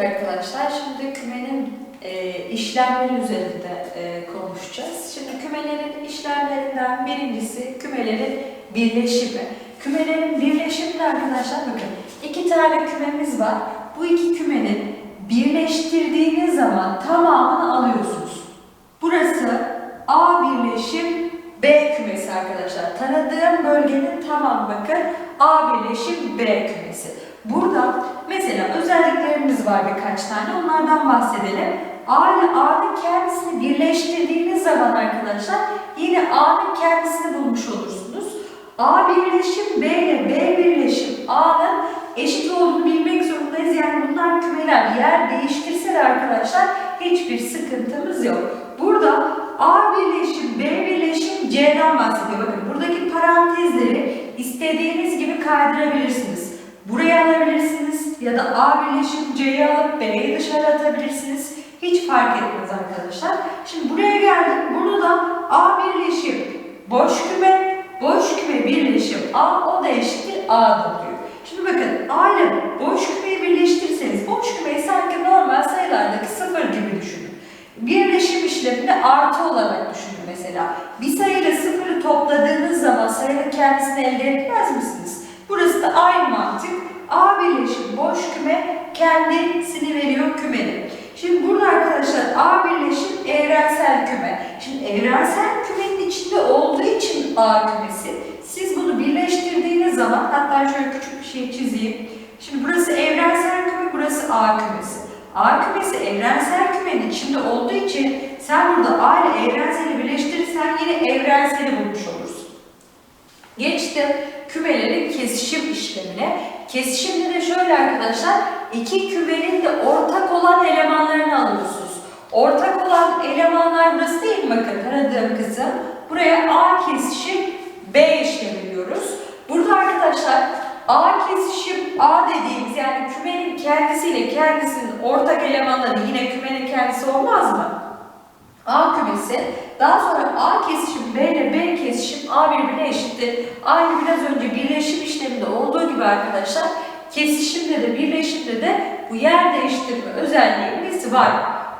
arkadaşlar, şimdi kümenin e, işlemleri üzerinde e, konuşacağız. Şimdi kümelerin işlemlerinden birincisi kümelerin birleşimi. Kümelerin birleşiminde arkadaşlar bakın iki tane kümemiz var. Bu iki kümenin birleştirdiğiniz zaman tamamını alıyorsunuz. Burası A birleşim B kümesi arkadaşlar. Tanıdığım bölgenin tamamı bakın A birleşim B kümesi. Burada mesela özelliklerimiz var birkaç tane. Onlardan bahsedelim. A ile A'nın kendisini birleştirdiğiniz zaman arkadaşlar yine A'nın kendisini bulmuş olursunuz. A birleşim B ile B birleşim A'nın eşit olduğunu bilmek zorundayız. Yani bunlar kümeler yer değiştirse de arkadaşlar hiçbir sıkıntımız yok. Burada A birleşim B birleşim C'den bahsediyor. Bakın buradaki parantezleri istediğiniz gibi kaydırabilirsiniz. Buraya alabilirsiniz ya da A birleşim C'yi alıp B'yi dışarı atabilirsiniz. Hiç fark etmez arkadaşlar. Şimdi buraya geldik. Burada da A birleşim boş küme, boş küme birleşim A o da eşittir A'dır diyor. Şimdi bakın A ile boş kümeyi birleştirirseniz boş kümeyi sanki normal sayılardaki sıfır gibi düşünün. Birleşim işlemini artı olarak düşünün mesela. Bir sayıyla sıfırı topladığınız zaman sayının kendisini elde etmez misiniz? Burası da aynı mantık. A birleşim boş küme kendisini veriyor kümenin. Şimdi burada arkadaşlar A birleşim evrensel küme. Şimdi evrensel kümenin içinde olduğu için A kümesi. Siz bunu birleştirdiğiniz zaman hatta şöyle küçük bir şey çizeyim. Şimdi burası evrensel küme, burası A kümesi. A kümesi evrensel kümenin içinde olduğu için sen burada A ile evrenseli birleştirirsen yine evrenseli bulmuş olursun. Geçtim kümelerin kesişim işlemine. Kesişimde de şöyle arkadaşlar, iki kümenin de ortak olan elemanlarını alıyorsunuz. Ortak olan elemanlar burası değil mi? Bakın tanıdığım kısım. Buraya A kesişim B işlemi diyoruz. Burada arkadaşlar A kesişim A dediğimiz yani kümenin kendisiyle kendisinin ortak elemanları yine kümenin kendisi olmaz mı? A kümesi. Daha sonra A kesişim B ile B kesişim A birbirine eşittir. Aynı biraz önce birleşim işleminde olduğu gibi arkadaşlar kesişimde de birleşimde de bu yer değiştirme özelliğimiz var.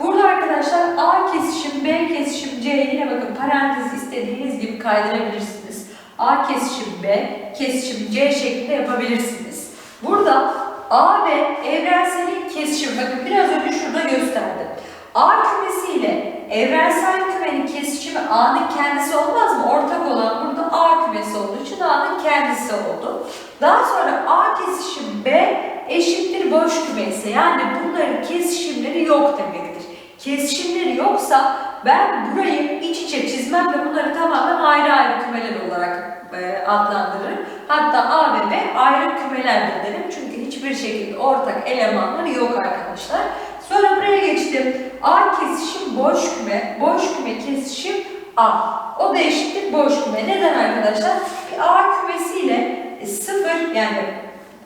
Burada arkadaşlar A kesişim B kesişim C yine bakın parantez istediğiniz gibi kaydırabilirsiniz. A kesişim B kesişim C şeklinde yapabilirsiniz. Burada A ve evrenselin kesişimi bakın biraz önce şurada gösterdim. A kümesi ile evrensel kümenin kesişimi A'nın kendisi olmaz mı? Ortak olan burada A kümesi olduğu için A'nın kendisi oldu. Daha sonra A kesişim B eşittir boş küme ise yani bunların kesişimleri yok demektir. Kesişimleri yoksa ben burayı iç içe çizmem ve bunları tamamen ayrı ayrı kümeler olarak e, adlandırırım. Hatta A ve B ayrı kümelerdir derim. Çünkü hiçbir şekilde ortak elemanları yok arkadaşlar. Sonra buraya geçtim. A kesişim boş küme, boş küme kesişim A. O da eşittir boş küme. Neden arkadaşlar? Bir A kümesiyle e, sıfır yani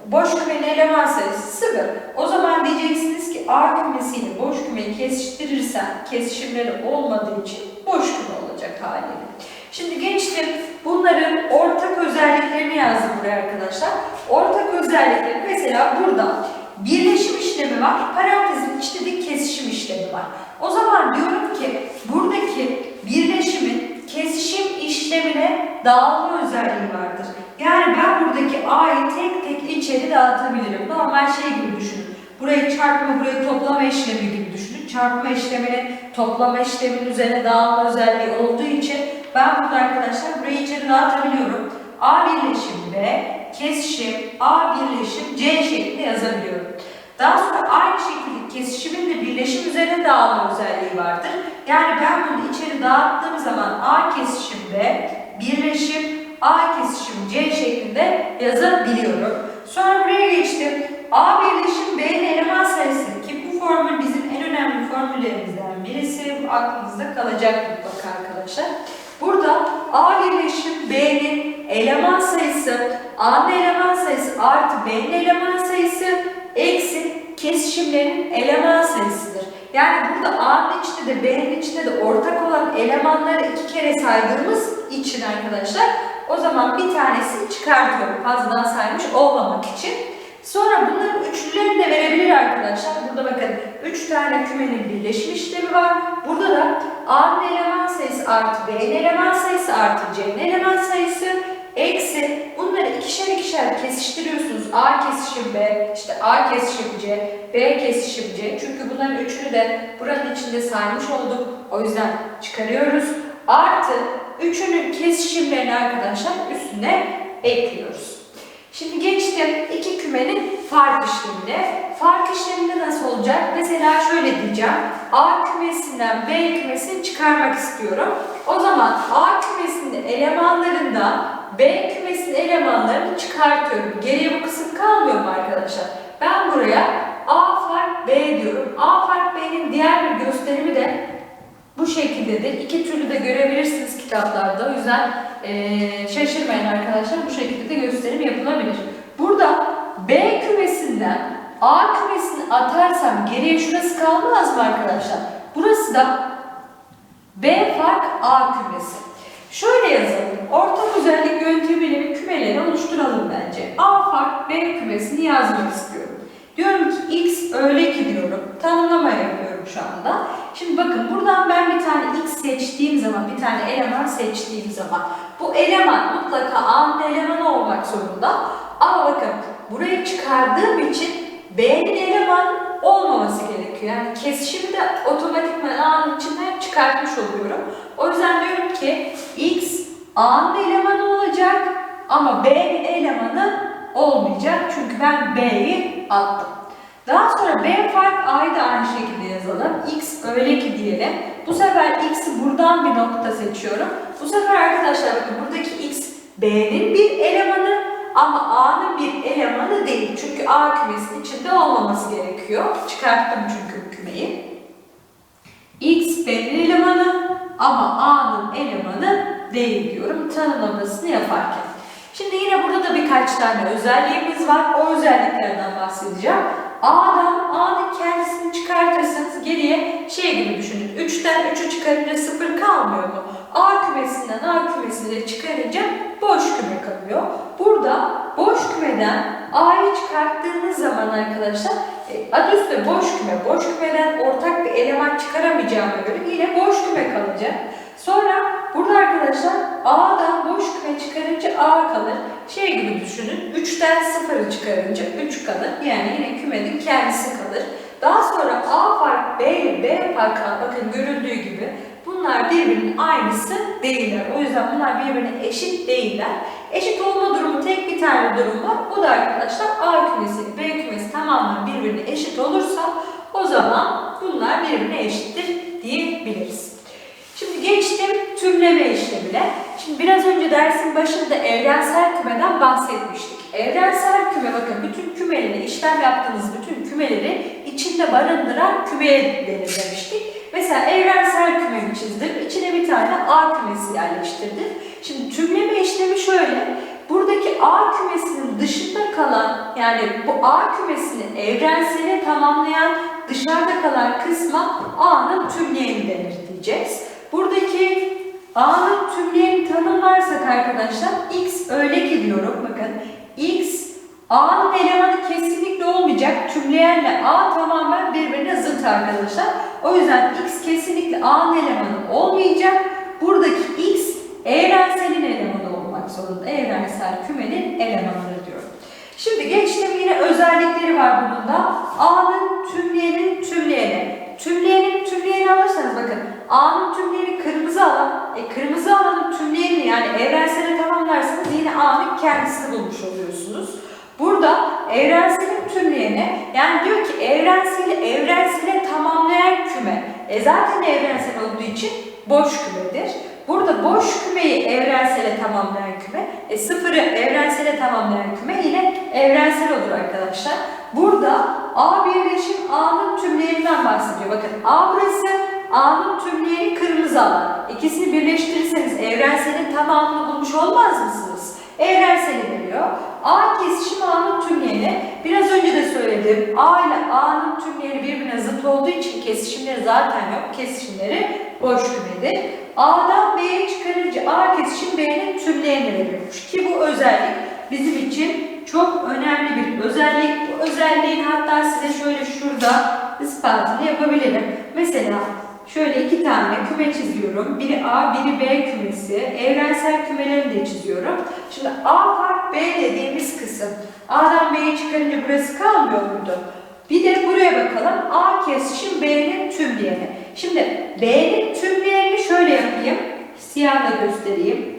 boş kümenin eleman sayısı sıfır. O zaman diyeceksiniz ki A kümesiyle boş kümeyi kesiştirirsen kesişimleri olmadığı için boş küme olacak haliyle. Şimdi geçtim. Bunların ortak özelliklerini yazdım buraya arkadaşlar. Ortak özellikleri mesela burada birleşim işlemi var. Parantezin içinde de kesişim işlemi var. O zaman diyorum ki buradaki birleşimin kesişim işlemine dağılma özelliği vardır. Yani ben buradaki A'yı tek tek içeri dağıtabilirim. Normal şey gibi düşünün. Burayı çarpma, burayı toplama işlemi gibi düşünün. Çarpma işleminin toplama işleminin üzerine dağılma özelliği olduğu için ben burada arkadaşlar burayı içeri dağıtabiliyorum. A birleşim B, kesişim A birleşim C şeklinde yazabiliyorum. Daha sonra aynı şekilde kesişimin de birleşim üzerine dağılma özelliği vardır. Yani ben bunu içeri dağıttığım zaman A kesişim B, birleşim A kesişim C şeklinde yazabiliyorum. Sonra buraya geçtim. A birleşim B'nin eleman sayısı ki bu formül bizim en önemli formüllerimizden birisi. Bu aklınızda kalacak mutlaka arkadaşlar. Burada A birleşim B'nin eleman sayısı, A'nın eleman sayısı artı B'nin eleman sayısı eksi kesişimlerin eleman sayısıdır. Yani burada A'nın içinde de B'nin içinde de ortak olan elemanları iki kere saydığımız için arkadaşlar o zaman bir tanesini çıkartıyorum fazladan saymış olmamak için. Sonra bunların üçlülerini de verebilir arkadaşlar. Burada bakın 3 tane kümenin birleşim işlemi var. Burada da A'nın eleman sayısı artı B'nin eleman sayısı artı C'nin eleman sayısı eksi bunları ikişer ikişer kesiştiriyorsunuz. A kesişim B, işte A kesişim C, B kesişim C. Çünkü bunların üçünü de buranın içinde saymış olduk. O yüzden çıkarıyoruz. Artı üçünün kesişimlerini arkadaşlar üstüne ekliyoruz. Şimdi geçtim iki kümenin fark işlemine. Fark işleminde nasıl olacak? Mesela şöyle diyeceğim. A kümesinden B kümesini çıkarmak istiyorum. O zaman A kümesinin elemanlarından B kümesinin elemanlarını çıkartıyorum. Geriye bu kısım kalmıyor mu arkadaşlar? Ben buraya A fark B diyorum. A fark B'nin diğer bir gösterimi de bu şekildedir. İki türlü de görebilirsiniz kitaplarda. O yüzden eee, şaşırmayın arkadaşlar. Bu şekilde de gösterim yapılabilir. Burada B kümesinden A kümesini atarsam geriye şurası kalmaz mı arkadaşlar? Burası da B fark A kümesi. Şöyle yazalım. Ortak özellik yöntemiyle bir kümeleri oluşturalım bence. A fark B kümesini yazmak istiyorum. Diyorum ki x öyle ki diyorum. Tanımlama yapıyorum şu anda. Şimdi bakın buradan ben bir tane x seçtiğim zaman, bir tane eleman seçtiğim zaman bu eleman mutlaka A'nın elemanı olmak zorunda. Ama bakın burayı çıkardığım için B'nin eleman olmaması gerekiyor. Yani kesişimi de otomatikman A'nın içinden çıkartmış oluyorum. O yüzden diyorum ki x A'nın elemanı olacak ama B'nin elemanı olmayacak. Çünkü ben B'yi attım. Daha sonra B fark A'yı da aynı şekilde yazalım. X öyle ki diyelim. Bu sefer X'i buradan bir nokta seçiyorum. Bu sefer arkadaşlar bakın buradaki X B'nin bir elemanı ama A'nın bir elemanı değil. Çünkü A kümesinin içinde olmaması gerekiyor. Çıkarttım çünkü kümeyi. X B'nin elemanı ama A'nın elemanı değil diyorum tanımlamasını yaparken. Şimdi yine burada da birkaç tane özelliğimiz var. O özelliklerden bahsedeceğim. A'dan A'nın kendisini çıkartırsanız geriye şey gibi düşünün. 3'ten 3'ü çıkarınca 0 kalmıyor mu? A kümesinden A kümesini çıkarınca boş küme kalıyor. Burada boş kümeden A'yı çıkarttığınız zaman arkadaşlar e, adı üstünde boş küme. Boş kümeden ortak bir eleman çıkaramayacağıma göre yine boş küme kalacak. Sonra burada arkadaşlar A'dan boş küme çıkarınca A kalır. Şey gibi düşünün. 3'ten 0'ı çıkarınca 3 kalır. Yani yine kümenin kendisi kalır. Daha sonra A fark B B fark A bakın görüldüğü gibi bunlar birbirinin aynısı değiller. O yüzden bunlar birbirine eşit değiller. Eşit olma durumu tek bir tane durum var. O da arkadaşlar A kümesi B kümesi tamamen birbirine eşit olursa o zaman bunlar birbirine eşittir diyebiliriz. Şimdi geçtim tümleme işlemine. Şimdi biraz önce dersin başında evrensel kümeden bahsetmiştik. Evrensel küme bakın bütün kümeleri, işlem yaptığınız bütün kümeleri içinde barındıran kümeye denir demiştik. Mesela evrensel kümemi çizdim. İçine bir tane A kümesi yerleştirdim. Şimdi tümleme işlemi şöyle. Buradaki A kümesinin dışında kalan yani bu A kümesini evrenseli tamamlayan dışarıda kalan kısma A'nın tümleyeni denir diyeceğiz. Buradaki A'nın tümleyeni tanımlarsak arkadaşlar X öyle ki diyorum bakın X A'nın elemanı olmayacak. Tümleyenle A tamamen birbirine zıt arkadaşlar. O yüzden X kesinlikle A'nın elemanı olmayacak. Buradaki X evrenselin elemanı olmak zorunda. Evrensel kümenin elemanları diyorum. Şimdi geçtim yine özellikleri var bunun da. A'nın tümleyenin tümleyeni. Tümleyenin tümleyeni alırsanız bakın A'nın tümleyeni kırmızı alan, e, kırmızı alanın tümleyeni yani evrensele tamamlarsanız yine A'nın kendisini bulmuş oluyorsunuz. Burada tümleyeni yani diyor ki evrenseli evrensele tamamlayan küme. E zaten evrensel olduğu için boş kümedir. Burada boş kümeyi evrensele tamamlayan küme, e sıfırı evrensele tamamlayan küme yine evrensel olur arkadaşlar. Burada A birleşim A'nın tümleyeninden bahsediyor. Bakın A burası, A'nın tümleyeni kırmızı alan. İkisini birleştirirseniz evrenselin tamamını bulmuş olmaz mısınız? Evrenseli veriyor. A kesişim A'nın tümleyeni. Biraz önce de söyledim. A ile A'nın tümleyeni birbirine zıt olduğu için kesişimleri zaten yok. Kesişimleri boş kümedir. A'dan B'ye çıkarınca A kesişim B'nin tümleyeni veriyormuş. Ki bu özellik bizim için çok önemli bir özellik. Bu özelliğin hatta size şöyle şurada ispatını yapabilirim. Mesela şöyle iki tane küme çiziyorum. Biri A, biri B kümesi. Evrensel kümelerini de çiziyorum. Şimdi A fark B dediğimiz kısım. A'dan B'yi çıkarınca burası kalmıyor muydu? Bir de buraya bakalım. A kesişim B'nin tümleyeni. Şimdi B'nin tümleyenini şöyle yapayım. Siyahla göstereyim.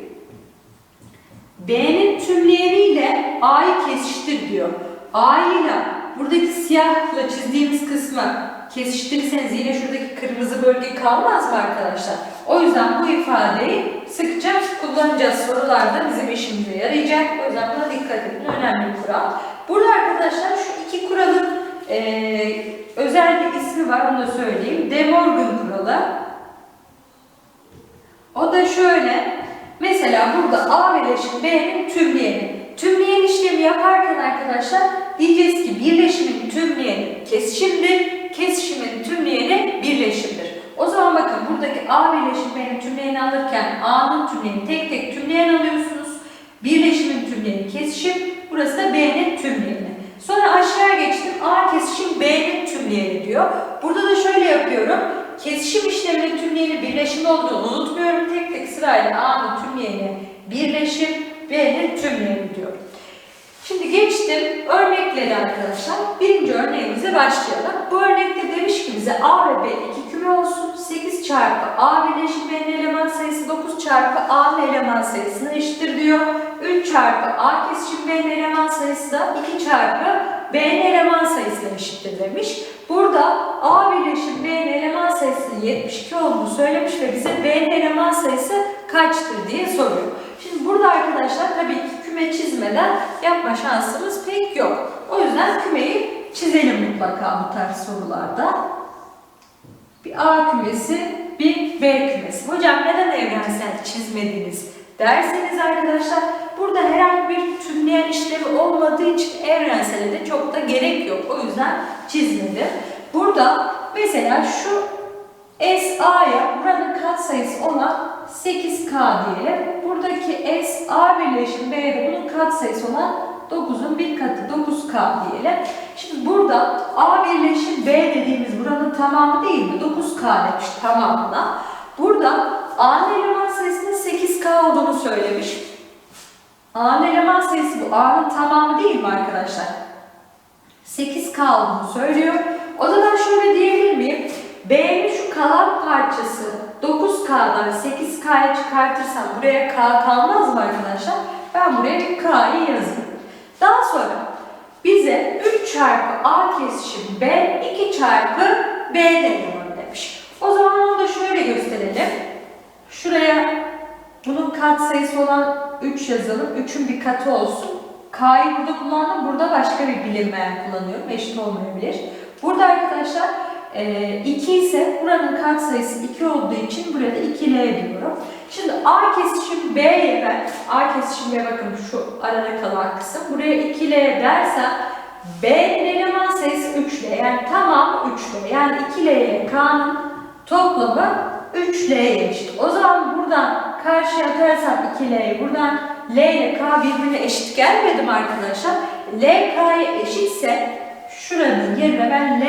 B'nin tümleyeni ile A'yı kesiştir diyor. A ile buradaki siyahla çizdiğimiz kısmı kesiştirirseniz yine şuradaki kırmızı bölge kalmaz mı arkadaşlar? O yüzden bu ifadeyi sıkça kullanacağız. Sorularda bizim işimize yarayacak. O yüzden buna dikkat edin. Önemli bir kural. Burada arkadaşlar şu iki kuralın eee, özel bir ismi var. Onu da söyleyeyim. De Morgan kuralı. O da şöyle. Mesela burada A birleşim B'nin tümleyeni. Tümleyen işlemi yaparken arkadaşlar diyeceğiz ki birleşimin tümleyeni kesişimdir. Kesişimin tümleyeni birleşimdir. O zaman bakın buradaki A birleşim B'nin tümleyeni alırken A'nın tümleyeni tek tek tümleyen alıyorsunuz. Birleşimin tümleyeni kesişim. Burası da B'nin tümleyeni. Sonra aşağıya geçtim. A kesişim B'nin tümleyeni diyor. Burada da şöyle yapıyorum. Kesişim işleminin tümleyeni birleşim olduğunu unutmuyorum. Tek tek sırayla A'nın tümleyeni birleşim, B'nin tümleyeni diyorum. Şimdi geçtim örnekleri arkadaşlar. Birinci örneğimize başlayalım. Bu örnekte demiş ki bize A ve B iki küme olsun. 8 çarpı A birleşim B'nin eleman sayısı 9 çarpı A'nın eleman sayısına eşittir diyor. 3 çarpı A kesişim B'nin eleman sayısı da 2 çarpı B'nin eleman sayısına eşittir demiş. Burada A birleşim B'nin eleman sayısının 72 olduğunu söylemiş ve bize B'nin eleman sayısı kaçtır diye soruyor. Şimdi burada arkadaşlar tabii ki küme çizmeden yapma şansımız pek yok. O yüzden kümeyi çizelim mutlaka bu tarz sorularda. Bir A kümesi, bir B kümesi. Hocam neden evrensel çizmediniz derseniz arkadaşlar burada herhangi bir tümleyen işlemi olmadığı için evrensele de çok da gerek yok. O yüzden çizmedim. Burada mesela şu SA'ya buranın katsayısı olan 8K diyelim. Buradaki S A birleşim B'de bunun katsayısı olan 9'un bir katı 9K diyelim. Şimdi burada A birleşim B dediğimiz buranın tamamı değil mi? 9K demiş tamamına. Burada A'nın eleman sayısının 8K olduğunu söylemiş. A'nın eleman sayısı bu. A'nın tamamı değil mi arkadaşlar? 8K olduğunu söylüyor. O zaman şöyle diyebilir miyim? B'nin şu kalan parçası 9K'dan 8K'ya çıkartırsam buraya K kalmaz mı arkadaşlar? Ben buraya bir K'yı yazayım. Daha sonra bize 3 çarpı A kesişim B 2 çarpı B elemanı demiş. O zaman onu da şöyle gösterelim. Şuraya bunun katsayısı olan 3 yazalım. 3'ün bir katı olsun. K'yı burada kullandım. Burada başka bir bilinmeyen kullanıyorum. Eşit olmayabilir. Burada arkadaşlar 2 ise buranın katsayısı 2 olduğu için buraya da 2L diyorum. Şimdi A kesişim B'ye ben, A kesişim bakın şu arada kalan kısım. Buraya 2L dersem B'nin eleman sayısı 3L. Yani tamam 3L. Yani 2L ile K'nın toplamı 3L'ye eşit. O zaman buradan karşıya atarsam 2L'yi buradan L ile K birbirine eşit gelmedi mi arkadaşlar? L K'ya eşitse şuranın yerine ben L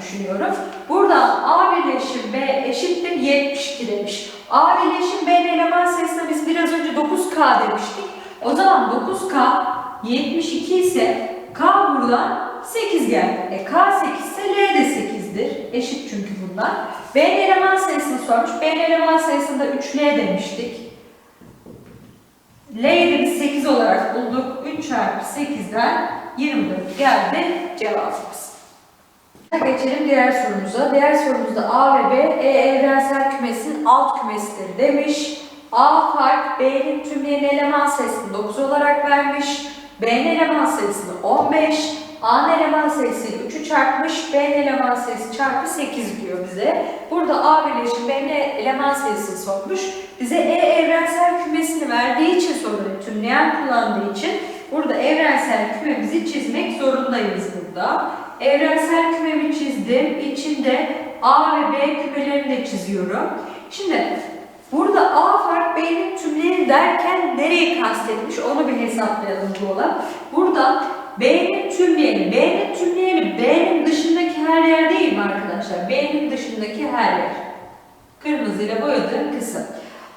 düşünüyorum. Buradan A birleşim B eşittir 72 demiş. A birleşim B'nin eleman sayısına biz biraz önce 9K demiştik. O zaman 9K 72 ise K buradan 8 geldi. E K 8 ise L de 8'dir. Eşit çünkü bunlar. B'nin eleman sayısını sormuş. B'nin eleman sayısında 3L demiştik. L'yi de biz 8 olarak bulduk. 3 çarpı 8'den 24 geldi cevabımız. Geçelim diğer sorumuza. Diğer sorumuzda A ve B E evrensel kümesinin alt kümesidir demiş. A fark B'nin tümleyen eleman sayısını 9 olarak vermiş. B'nin eleman sayısını 15. A'nın eleman sayısını 3'ü çarpmış. B'nin eleman sayısı çarpı 8 diyor bize. Burada A birleşim B'nin eleman sayısını sormuş. Bize E evrensel kümesini verdiği için soruyu tümleyen kullandığı için burada evrensel kümemizi çizmek zorundayız burada. Evrensel kümemi çizdim. İçinde A ve B kümelerini de çiziyorum. Şimdi Burada A fark B'nin tümleri derken nereyi kastetmiş onu bir hesaplayalım bu olan. Burada B'nin tümleyeni, B'nin tümleyeni B'nin dışındaki her yer değil mi arkadaşlar? B'nin dışındaki her yer. Kırmızıyla boyadığım kısım.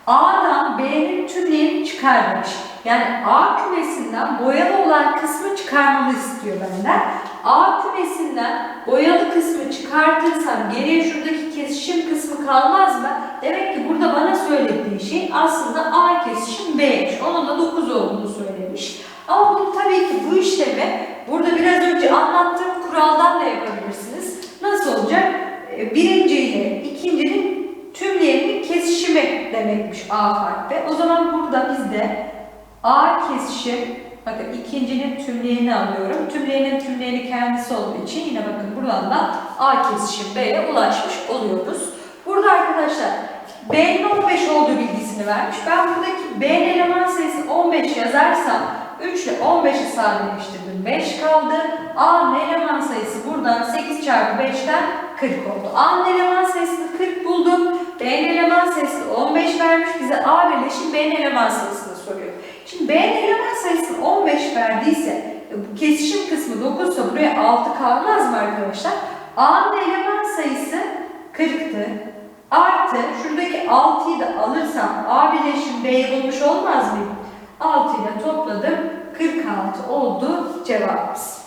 A'dan B'nin tümleyeni çıkarmış. Yani A kümesinden boyalı olan kısmı çıkarmamı istiyor benden. A kümesinden boyalı kısmı çıkartırsam geriye şuradaki kesişim kısmı kalmaz mı? Demek ki burada bana söylediği şey aslında A kesişim B'ymiş. Onun da 9 olduğunu söylemiş. Ama bunu tabii ki bu işlemi burada biraz önce anlattığım kuraldan da yapabilirsiniz. Nasıl olacak? E, Birinci ile ikincinin tümlerinin kesişimi demekmiş A B. O zaman burada bizde A kesişim, bakın ikincinin tümleyeni alıyorum. Tümleyenin tümleyeni kendisi olduğu için yine bakın buradan da A kesişim B'ye ulaşmış oluyoruz. Burada arkadaşlar B'nin 15 olduğu bilgisini vermiş. Ben buradaki B'nin eleman sayısını 15 yazarsam 3 ile 15'i sadeleştirdim. 5 kaldı. A'nın eleman sayısı buradan 8 çarpı 5'ten 40 oldu. A'nın eleman sayısını 40 buldum. B'nin eleman sayısını 15 vermiş. Bize A birleşim B'nin eleman sayısını. Şimdi B'nin eleman sayısını 15 verdiyse e, bu kesişim kısmı 9 ise buraya 6 kalmaz mı arkadaşlar? A'nın eleman sayısı 40'tı. Artı şuradaki 6'yı da alırsam A birleşim B'yi bulmuş olmaz mıyım? 6 ile topladım 46 oldu cevabımız.